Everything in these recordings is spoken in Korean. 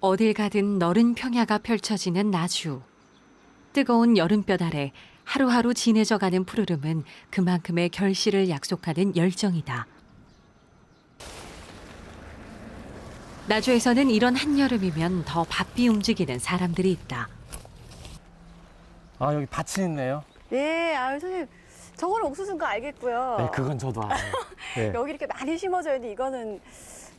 어딜 가든 너른 평야가 펼쳐지는 나주. 뜨거운 여름볕 아래 하루하루 진해져가는 푸르름은 그만큼의 결실을 약속하는 열정이다. 나주에서는 이런 한여름이면 더 바삐 움직이는 사람들이 있다. 아 여기 밭이 있네요. 네, 아유 선생님, 저거는 옥수수인 거 알겠고요. 네, 그건 저도 알아요. 네. 여기 이렇게 많이 심어져 있는데 이거는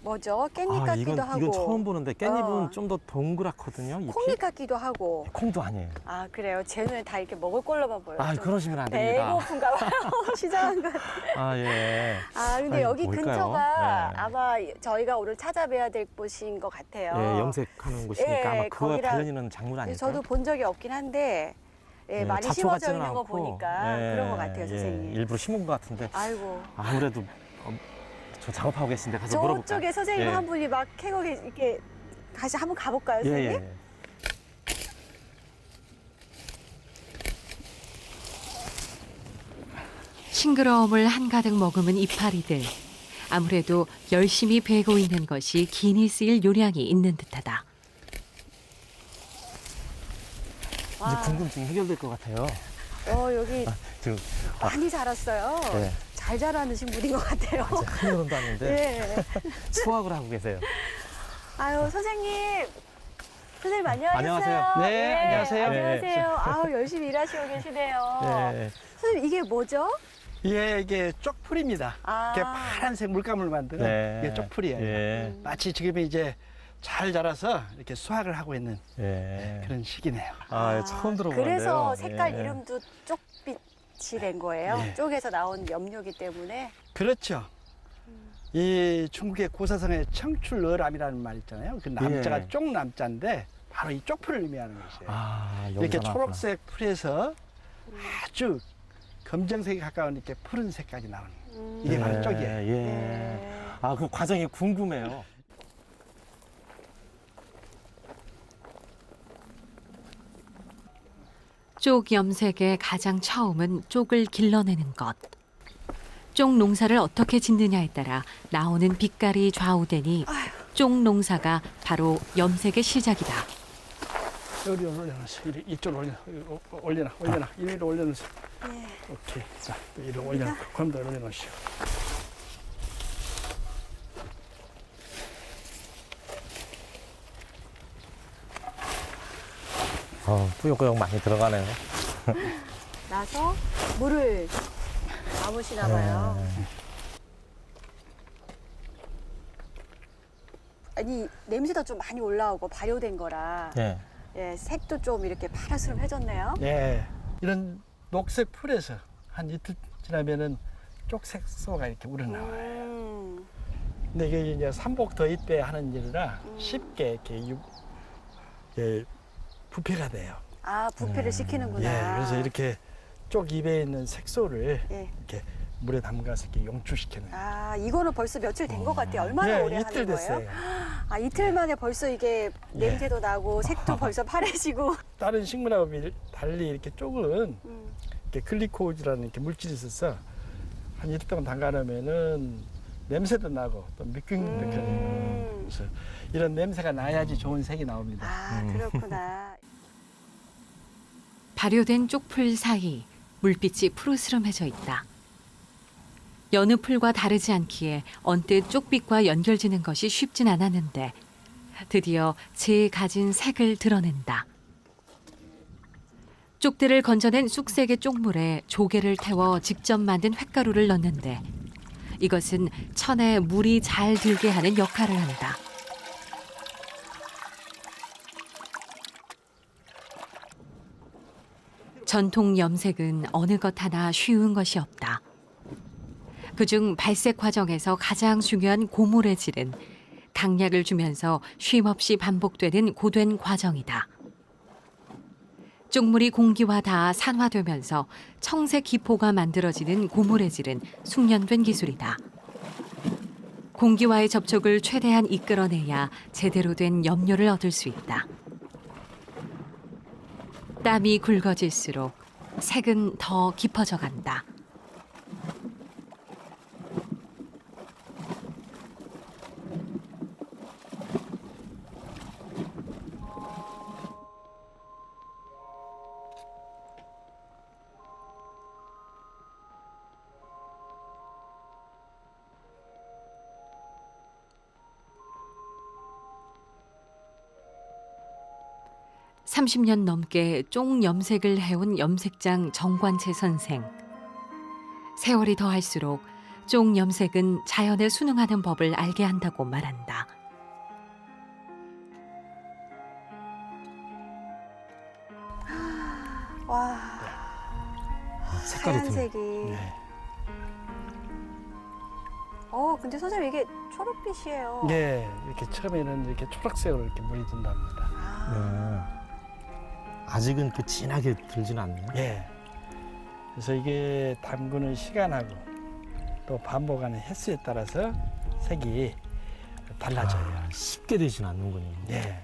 뭐죠? 깻잎 아, 같기도 이건 하고, 이건 처음 보는데 깻잎은 어. 좀 더 동그랗거든요. 잎이. 콩잎 같기도 하고. 콩도 아니에요. 아 그래요? 제 눈에 다 이렇게 먹을 걸로만 보여요. 아 좀 그러시면 안 됩니다. 배고픈가 봐요. 시장한 것 같아요. 아 예. 아 근데 아니, 여기 뭘까요? 근처가 네. 아마 저희가 오늘 찾아뵈야 될 곳인 것 같아요. 예, 염색하는 곳이니까 예, 아마 그와 거기랑- 관련 있는 작물 아닐까요? 저도 본 적이 없긴 한데 예, 예, 많이 잡초 심어져 같지는 있는 거 않고, 보니까 예, 그런 것 같아요, 예, 선생님. 일부러 심은 것 같은데 아이고. 아무래도 어, 저 작업하고 계신데 가서 물어볼까요? 저쪽에 선생님 예. 한 분이 막 캐고 계- 이렇게 다시 한번 가볼까요, 예, 선생님? 예. 싱그러움을 한가득 머금은 이파리들. 아무래도 열심히 베고 있는 것이 기니 쓰일 요량이 있는 듯하다. 와. 이제 궁금증이 해결될 것 같아요. 어, 여기 지금 아, 많이 자랐어요. 네. 잘 자라는 분인 것 같아요. 이제 한여름도 왔는데 예. 수확을 하고 계세요. 아유, 선생님. 선생님 안녕하세요. 안녕하세요. 네, 예, 안녕하세요. 안녕하세요. 아우, 열심히 일하시고 계시네요. 예. 선생님, 이게 뭐죠? 예, 이게 쪽풀입니다. 아. 이게 파란색 물감을 만드는 네. 이게 쪽풀이에요. 예. 마치 지금 이제 잘 자라서 이렇게 수확을 하고 있는 예. 그런 시기네요. 아, 처음 들어보는데요. 그래서 색깔 예. 이름도 쪽빛이 된 거예요. 예. 쪽에서 나온 염료기 때문에. 그렇죠. 이 중국의 고사성의 청출어람이라는 말 있잖아요. 그 남자가 예. 쪽 남자인데 바로 이 쪽풀을 의미하는 것이에요. 아, 이렇게 나왔구나. 초록색 풀에서 아주 검정색에 가까운 이렇게 푸른 색깔이 나오는 음. 이게 바로 예, 쪽이에요. 예. 네. 아, 그 과정이 궁금해요. 쪽 염색의 가장 처음은 쪽을 길러내는 것. 쪽 농사를 어떻게 짓느냐에 따라 나오는 빛깔이 좌우되니 쪽 농사가 바로 염색의 시작이다. 여기. 이리 이쪽으로 올려, 어, 어, 올려놔, 올려놔. 이리로 올려놓으세요. 예. 오케이. 자, 또 이리로 올려놓고, 건더 올려놓으시오. 어, 뿌용뿌용 많이 들어가네요. 나서 물을 담으시나 봐요. 네. 아니 냄새도 좀 많이 올라오고 발효된 거라 예. 예, 색도 좀 이렇게 파랗스름해졌네요. 네. 이런 녹색 풀에서 한 이틀 지나면은 쪽색소가 이렇게 우러나와요. 음, 근데 이게 이제 삼복 더위 때 하는 일이라 음. 쉽게 이렇게 유, 예, 부패가 돼요. 아 부패를 음, 시키는구나. 예, 그래서 이렇게 쪽 입에 있는 색소를 예. 이렇게 물에 담가서 이렇게 용출시키는. 아 이거는 벌써 며칠 된 것 같아요. 얼마나 예, 오래 이틀 하는 거예요? 됐어요. 아 이틀 만에 벌써 이게 예. 냄새도 나고 색도 벌써 파래지고. 다른 식물하고 미- 달리 이렇게 쪽은 음, 이렇게 글리코즈라는 이렇게 물질이 있어서 한 이틀 동안 담가놓으면은 냄새도 나고 또 미끈미끈해요. 음. 그래서 이런 냄새가 나야지 좋은 색이 나옵니다. 아 그렇구나. 발효된 쪽풀 사이 물빛이 푸르스름해져 있다. 여느 풀과 다르지 않기에 언뜻 쪽빛과 연결지는 것이 쉽진 않았는데 드디어 제 가진 색을 드러낸다. 쪽들을 건져낸 쑥색의 쪽물에 조개를 태워 직접 만든 횟가루를 넣는데 이것은 천에 물이 잘 들게 하는 역할을 한다. 전통 염색은 어느 것 하나 쉬운 것이 없다. 그중 발색 과정에서 가장 중요한 고물의 질은 강약을 주면서 쉼없이 반복되는 고된 과정이다. 쪽물이 공기와 닿아 산화되면서 청색 기포가 만들어지는 고물의 질은 숙련된 기술이다. 공기와의 접촉을 최대한 이끌어내야 제대로 된 염료를 얻을 수 있다. 땀이 굵어질수록 색은 더 깊어져 간다. 30년 넘게 쪽 염색을 해온 염색장 정관채 선생. 세월이 더할수록 쪽 염색은 자연에 순응하는 법을 알게 한다고 말한다. 와, 색깔이 좀. 하얀색이. 네. 어, 근데 선생님 이게 초록빛이에요. 네, 이렇게 처음에는 이렇게 초록색으로 이렇게 물이 든답니다. 아, 네. 아직은 그 진하게 들지는 않네요. 예. 그래서 이게 담그는 시간하고 또 반복하는 횟수에 따라서 색이 달라져요. 아, 쉽게 되진 않는군요. 네.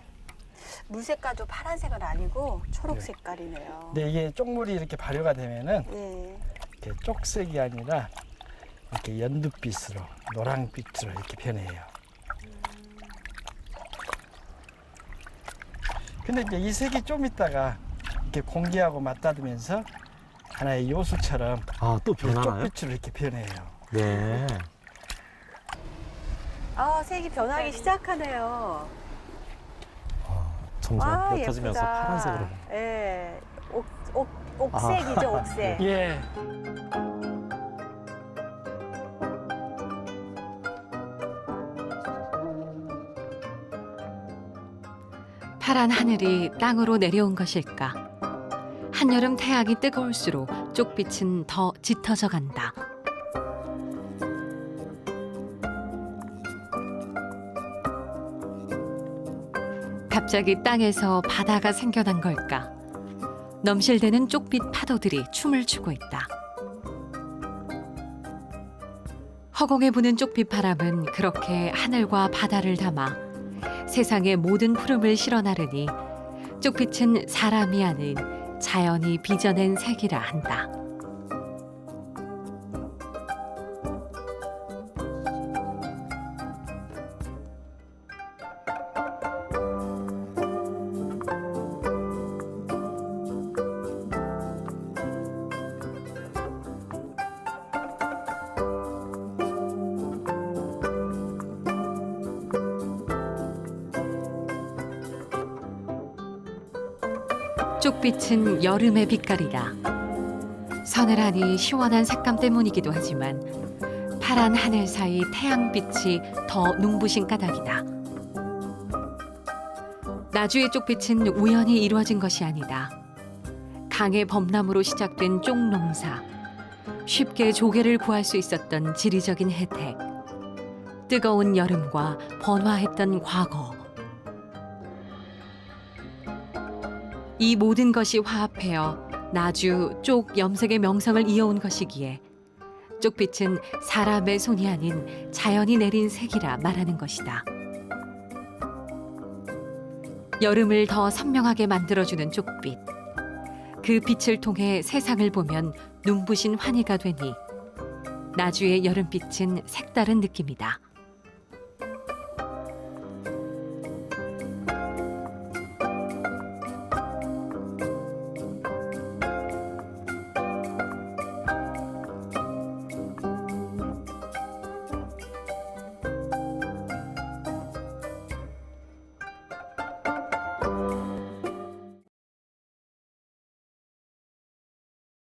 물 색깔도 파란색은 아니고 초록 네. 색깔이네요. 근데 이게 쪽물이 이렇게 발효가 되면은 예. 이렇게 쪽색이 아니라 이렇게 연두빛으로 노랑빛으로 이렇게 변해요. 근데 이제 이 색이 좀 있다가 이렇게 공기하고 맞닿으면서 하나의 요술처럼 아, 또 변하나요? 쪽빛으로 이렇게 변해요. 네. 아, 색이 변하기 시작하네요. 점점 아, 옅어지면서 예쁘다. 파란색으로. 예. 옥, 옥, 옥색이죠, 옥색. 예. 파란 하늘이 땅으로 내려온 것일까? 한여름 태양이 뜨거울수록 쪽빛은 더 짙어져 간다. 갑자기 땅에서 바다가 생겨난 걸까? 넘실대는 쪽빛 파도들이 춤을 추고 있다. 허공에 부는 쪽빛 바람은 그렇게 하늘과 바다를 담아 세상의 모든 푸름을 실어 나르니 쪽빛은 사람이 아닌 자연이 빚어낸 색이라 한다. 쪽빛은 여름의 빛깔이다. 서늘하니 시원한 색감 때문이기도 하지만 파란 하늘 사이 태양빛이 더 눈부신 까닭이다. 나주의 쪽빛은 우연히 이루어진 것이 아니다. 강의 범람으로 시작된 쪽농사. 쉽게 조개를 구할 수 있었던 지리적인 혜택. 뜨거운 여름과 번화했던 과거. 이 모든 것이 화합하여 나주 쪽 염색의 명성을 이어온 것이기에 쪽빛은 사람의 손이 아닌 자연이 내린 색이라 말하는 것이다. 여름을 더 선명하게 만들어주는 쪽빛. 그 빛을 통해 세상을 보면 눈부신 환희가 되니 나주의 여름빛은 색다른 느낌이다.